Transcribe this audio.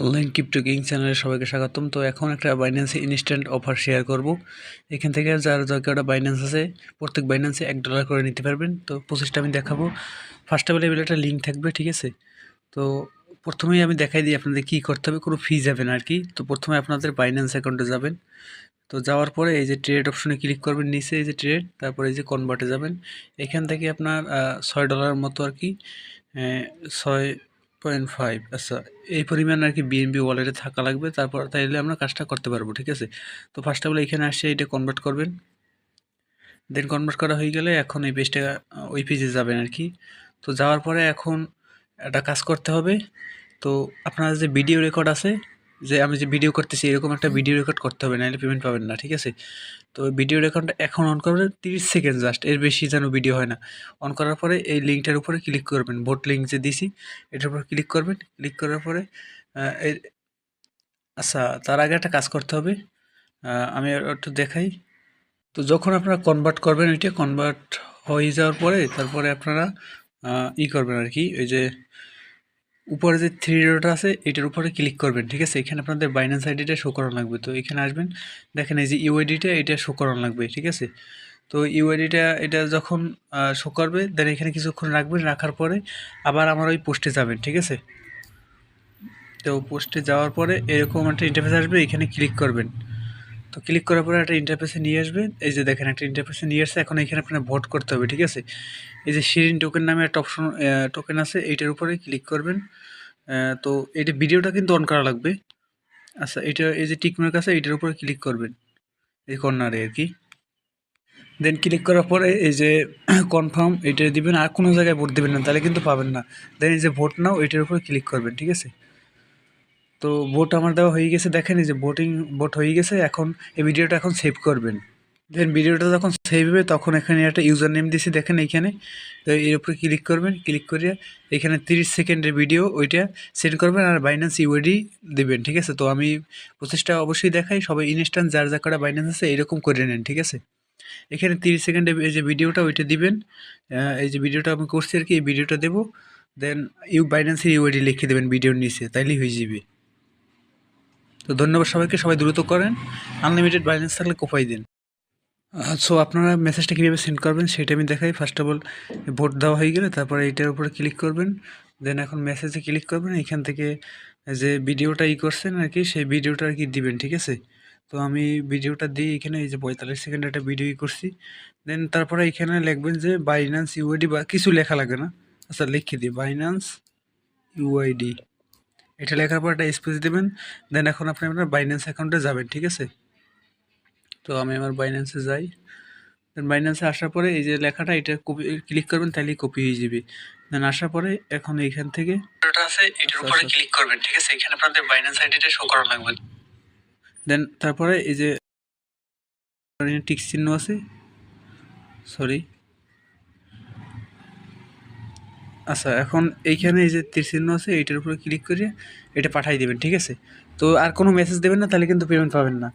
Online crypto king চ্যানেলে সবাইকে স্বাগতম। তো এখন একটা বাইন্যান্সে ইনস্ট্যান্ট অফার শেয়ার করব। এখান থেকে যার যার কটা বাইন্যান্স আছে, প্রত্যেক বাইন্যান্সে এক ডলার করে নিতে পারবেন। তো প্রসেসটা আমি দেখাবো। ফার্স্ট অফ অল একটা লিঙ্ক থাকবে, ঠিক আছে? তো প্রথমেই আমি দেখাই দিই আপনাদের কী করতে হবে। কোনো ফি যাবে না আর কি। তো প্রথমে আপনাদের বাইন্যান্স অ্যাকাউন্টে যাবেন। তো যাওয়ার পরে এই যে ট্রেড অপশনে ক্লিক করবেন, নিচে এই যে ট্রেড তারপরে এই যে কনভার্টে যাবেন। এখান থেকে আপনার ছয় ডলার মতো আর কি ছয় পয়েন্ট ফাইভ। আচ্ছা এই পরিমাণ আর কি বিএনবি ওয়ালেটে থাকা লাগবে, তারপর তাইলে আমরা কাজটা করতে পারব, ঠিক আছে? তো ফার্স্ট অফ অল এখানে আসে এটা কনভার্ট করবেন। দেন কনভার্ট করা হয়ে গেলে এখন এই পেজটা ওই পেজে যাবেন আর কি। তো যাওয়ার পরে এখন একটা কাজ করতে হবে। তো আপনার যে ভিডিও রেকর্ড আছে যে আমি যে ভিডিও করতেছি এরকম একটা ভিডিও রেকর্ড করতে হবে নাহলে পেমেন্ট পাবেন না ঠিক আছে? তো ভিডিও রেকর্ডটা এখন অন করবেন তিরিশ সেকেন্ড জাস্ট এর বেশি যেন ভিডিও হয় না। অন করার পরে এই লিঙ্কটার উপরে ক্লিক করবেন ভোট লিঙ্ক যে দিছি এটার উপর ক্লিক করবেন ক্লিক করার পরে আচ্ছা তার আগে একটা কাজ করতে হবে আমি আর একটু দেখাই। তো যখন আপনারা কনভার্ট করবেন এটা কনভার্ট হয়ে যাওয়ার পরে তারপরে আপনারা ই করবেন আর কি ওই যে উপরে যে থ্রি ডট আছে, এটার উপরে ক্লিক করবেন, ঠিক আছে? এখানে আপনাদের বাইন্যান্স আইডিটা শো করানো লাগবে। তো এখানে আসবেন, দেখেন এই যে ইউআইডিটা এটা শো করানো লাগবে, ঠিক আছে? তো ইউআইডিটা এটা যখন শো করবে দেন এখানে কিছুক্ষণ রাখবেন, রাখার পরে আবার আমার ওই পোস্টে যাবেন, ঠিক আছে? তো পোস্টে যাওয়ার পরে এরকম একটা ইন্টারফেস আসবে, এখানে ক্লিক করবেন। তো ক্লিক করার পরে একটা ইন্টারফেসে নিয়ে আসবে। এই যে দেখেন, একটা ইন্টারফেসে নিয়ে আসছে। এখন এখানে আপনার ভোট করতে হবে, ঠিক আছে? এই যে শিরিন টোকেন নামে একটা অপশন টোকেন আছে, এইটার উপরে ক্লিক করবেন। তো এটা ভিডিওটা কিন্তু অন করা লাগবে। আচ্ছা এটা এই যে টিকমার্ক আছে, এইটার উপরে ক্লিক করবেন। এই কর্নারে আর কি। দেন ক্লিক করার পরে এই যে কনফার্ম এটা দিবেন। আর কোনো জায়গায় ভোট দেবেন না, তাহলে কিন্তু পাবেন না। দেন এই যে ভোট নাও এটার উপরে ক্লিক করবেন, ঠিক আছে? তো ভোট আমার দেওয়া হয়ে গেছে, দেখেন যে ভোটিং ভোট হয়ে গেছে, এখন এই ভিডিওটা এখন সেভ করবেন। দেন ভিডিওটা যখন সেভ হবে, তখন এখানে একটা ইউজার নেম দিয়েছি দেখেন এইখানে। তো এর উপরে ক্লিক করবেন ক্লিক করে এখানে তিরিশ সেকেন্ডের ভিডিও ওইটা সেন্ড করবেন আর বাইন্যান্স ইউআইডি দেবেন, ঠিক আছে? তো আমি প্রসেসটা অবশ্যই দেখাই, সবাই ইনস্ট্যান্ট যার যা করা বাইন্যান্স আছে, এরকম করে নেন, ঠিক আছে? এখানে তিরিশ সেকেন্ডে এই যে ভিডিওটা ওইটা দিবেন। এই যে ভিডিওটা আমি করছি আর কি, এই ভিডিওটা দেবো। দেন ইউ বাইন্যান্সের ইউআইডি লিখে দেবেন ভিডিওর নিচে, তাইলেই হয়ে যাবে। তো ধন্যবাদ সবাইকে, সবাই দ্রুত করেন। আনলিমিটেড ব্যালেন্স থাকলে কোপাই দিন। সো আপনারা মেসেজটা কীভাবে সেন্ড করবেন সেটা আমি দেখাই। ফার্স্ট অফ অল ভোট দেওয়া হয়ে গেলে তারপরে এইটার উপরে ক্লিক করবেন। দেন এখন মেসেজে ক্লিক করবেন। এখান থেকে যে ভিডিওটা ই করছেন আর কি, সেই ভিডিওটা আর কি দিবেন, ঠিক আছে? তো আমি ভিডিওটা দিই এখানে, এই যে পঁয়তাল্লিশ সেকেন্ড একটা ভিডিও ই করছি। দেন তারপরে এখানে লিখবেন যে বাইন্যান্স ইউআইডি বা কিছু লেখা লাগে না। আচ্ছা লিখে দিই। বাইন্যান্স ইউআইডি এটা লেখার পর একটা স্পেস দেবেন দেন এখন আপনি আপনার বাইন্যান্স অ্যাকাউন্টে যাবেন ঠিক আছে? তো আমি আমার বাইন্যান্সে যাই দেন বাইন্যান্সে আসার পরে এই যে লেখাটা এটা কপি ক্লিক করবেন তাহলেই কপি হয়ে যাবে। দেন আসার পরে এখন এইখান থেকে আছে এটার উপরে ক্লিক করবেন ঠিক আছে? এখানে আপনাদের বাইন্যান্স আইডিটা শো করা লাগবে। দেন তারপরে এই যে টিক চিহ্ন আছে সরি আচ্ছা এখন এইখানে এই যে তীরচিহ্ন আছে, এইটার উপরে ক্লিক করে এটা পাঠাই দেবেন, ঠিক আছে? তো আর কোনো মেসেজ দেবেন না, তাহলে কিন্তু পেমেন্ট পাবেন না।